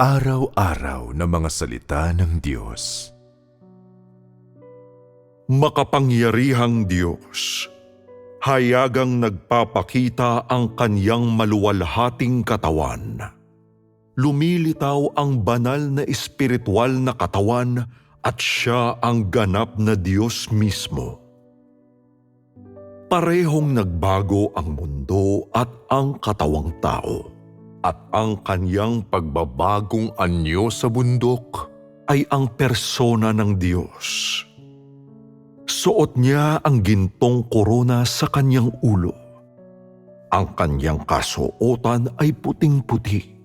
Pang-araw-araw na mga salita ng Diyos. Makapangyarihang Diyos, hayagang nagpapakita ang kanyang maluwalhating katawan. Lumilitaw ang banal na espiritual na katawan at siya ang ganap na Diyos mismo. Parehong nagbago ang mundo at ang katawang tao at ang kanyang pagbabagong anyo sa bundok ay ang persona ng Diyos. Suot niya ang gintong korona sa kanyang ulo. Ang kanyang kasuotan ay puting-puti.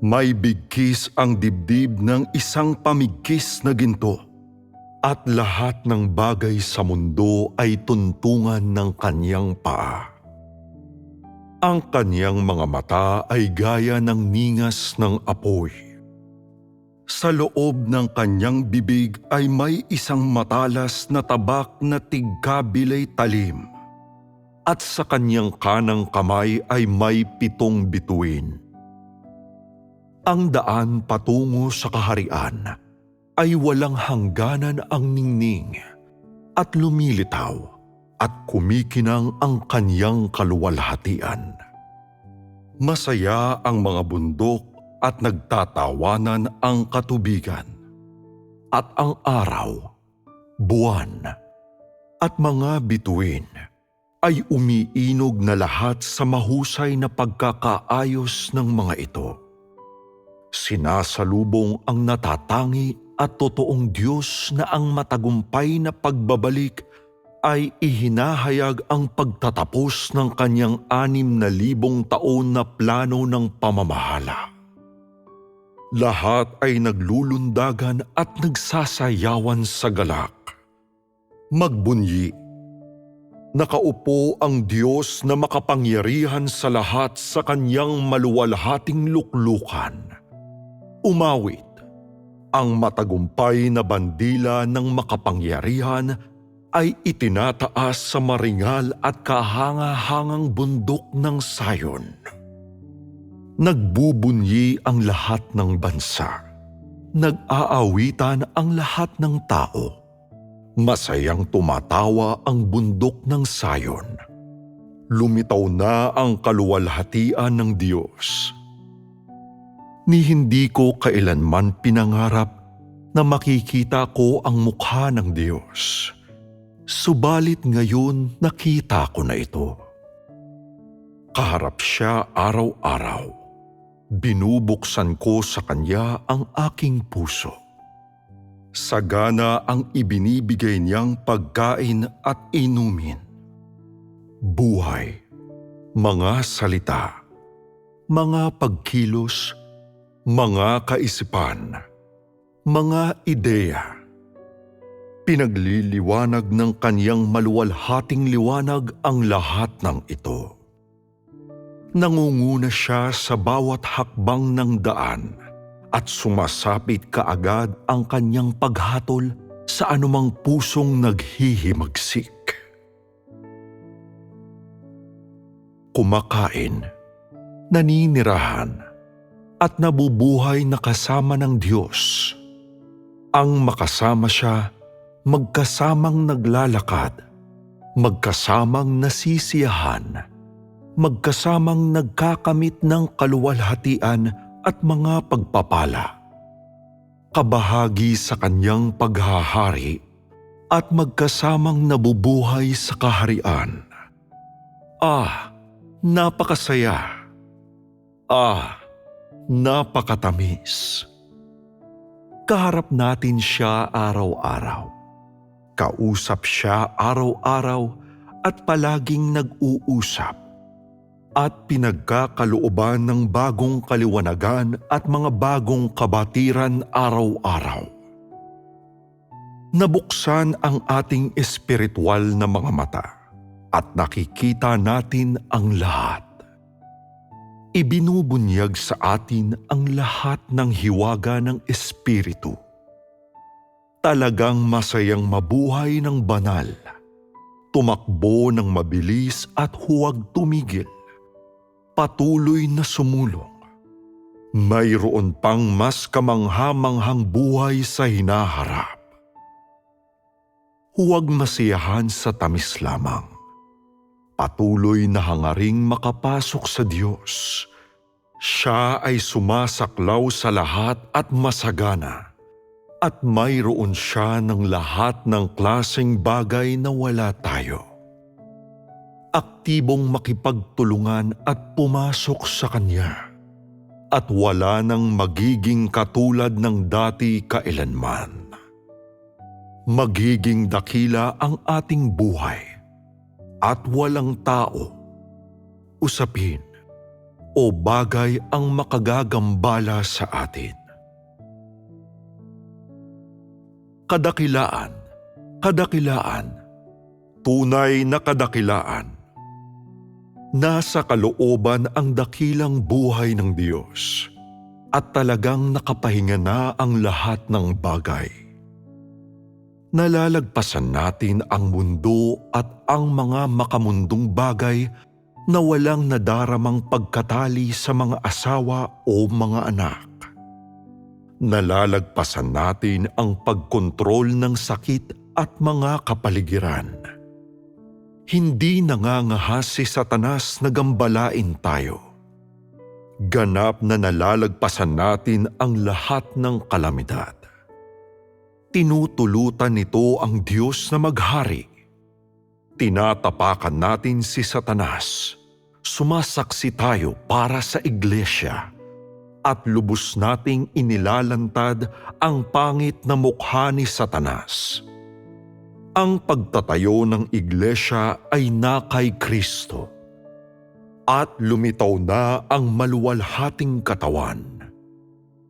May bigkis ang dibdib ng isang pamigkis na ginto at lahat ng bagay sa mundo ay tuntungan ng kanyang paa. Ang kanyang mga mata ay gaya ng ningas ng apoy. Sa loob ng kanyang bibig ay may isang matalas na tabak na tigkabilay talim. At sa kanyang kanang kamay ay may pitong bituin. Ang daan patungo sa kaharian ay walang hangganan ang ningning at lumilitaw at kumikinang ang kanyang kaluwalhatian. Masaya ang mga bundok at nagtatawanan ang katubigan. At ang araw, buwan, at mga bituin ay umiinog na lahat sa mahusay na pagkakaayos ng mga ito. Sinasalubong ang natatangi at totoong Diyos na ang matagumpay na pagbabalik ay ihinahayag ang pagtatapos ng kanyang anim na libong taon na plano ng pamamahala. Lahat ay naglulundagan at nagsasayawan sa galak. Magbunyi. Nakaupo ang Diyos na makapangyarihan sa lahat sa kanyang maluwalhating luklukan. Umawit ang matagumpay na bandila ng makapangyarihan ay itinataas sa maringal at kahanga-hangang bundok ng Sayon. Nagbubunyi ang lahat ng bansa. Nag-aawitan ang lahat ng tao. Masayang tumatawa ang bundok ng Sayon. Lumitaw na ang kaluwalhatian ng Diyos. Ni hindi ko kailanman pinangarap na makikita ko ang mukha ng Diyos. Subalit ngayon nakita ko na ito. Kaharap siya araw-araw. Binubuksan ko sa kanya ang aking puso. Sagana ang ibinibigay niyang pagkain at inumin. Buhay, mga salita, mga pagkilos, mga kaisipan, mga ideya Pinagliliwanag ng kanyang maluwalhating liwanag ang lahat ng ito. Nangunguna siya sa bawat hakbang ng daan at sumasapit kaagad ang kanyang paghatol sa anumang pusong naghihimagsik. Kumakain, naninirahan, at nabubuhay na kasama ng Diyos. Ang makasama siya magkasamang naglalakad, magkasamang nasisiyahan, magkasamang nagkakamit ng kaluwalhatian at mga pagpapala. Kabahagi sa kanyang paghahari at magkasamang nabubuhay sa kaharian. Ah, napakasaya. Ah, napakatamis. Kaharap natin siya araw-araw Kausap siya araw-araw at palaging nag-uusap at pinagkakalooban ng bagong kaliwanagan at mga bagong kabatiran araw-araw. Nabuksan ang ating espiritual na mga mata at nakikita natin ang lahat. Ibinubunyag sa atin ang lahat ng hiwaga ng Espiritu Talagang masayang mabuhay ng banal, tumakbo ng mabilis at huwag tumigil, patuloy na sumulong, mayroon pang mas kamanghamanghang buhay sa hinaharap. Huwag masiyahan sa tamis lamang. Patuloy na hangaring makapasok sa Diyos. Siya ay sumasaklaw sa lahat at masagana. At mayroon siya ng lahat ng klaseng bagay na wala tayo. Aktibong makipagtulungan at pumasok sa Kanya. At wala nang magiging katulad ng dati kailanman magiging dakila ang ating buhay at walang tao, usapin o bagay ang makagagambala sa atin. Kadakilaan, kadakilaan, tunay na kadakilaan. Nasa kalooban ang dakilang buhay ng Diyos at talagang nakapahinga na ang lahat ng bagay nalalagpasan natin ang mundo at ang mga makamundong bagay na walang nadaramang pagkatali sa mga asawa o mga anak. Nalalagpasan natin ang pagkontrol ng sakit at mga kapaligiran. Hindi nangangahas si Satanas na gambalain tayo. Ganap na nalalagpasan natin ang lahat ng kalamidad tinutulutan nito ang Diyos na maghari. Tinatapakan natin si Satanas. Sumasaksi tayo para sa iglesia at lubos nating inilalantad ang pangit na mukha ni Satanas. Ang pagtatayo ng iglesia ay na kay Kristo at lumitaw na ang maluwalhating katawan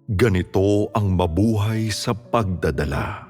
Ganito ang mabuhay sa pagdadala.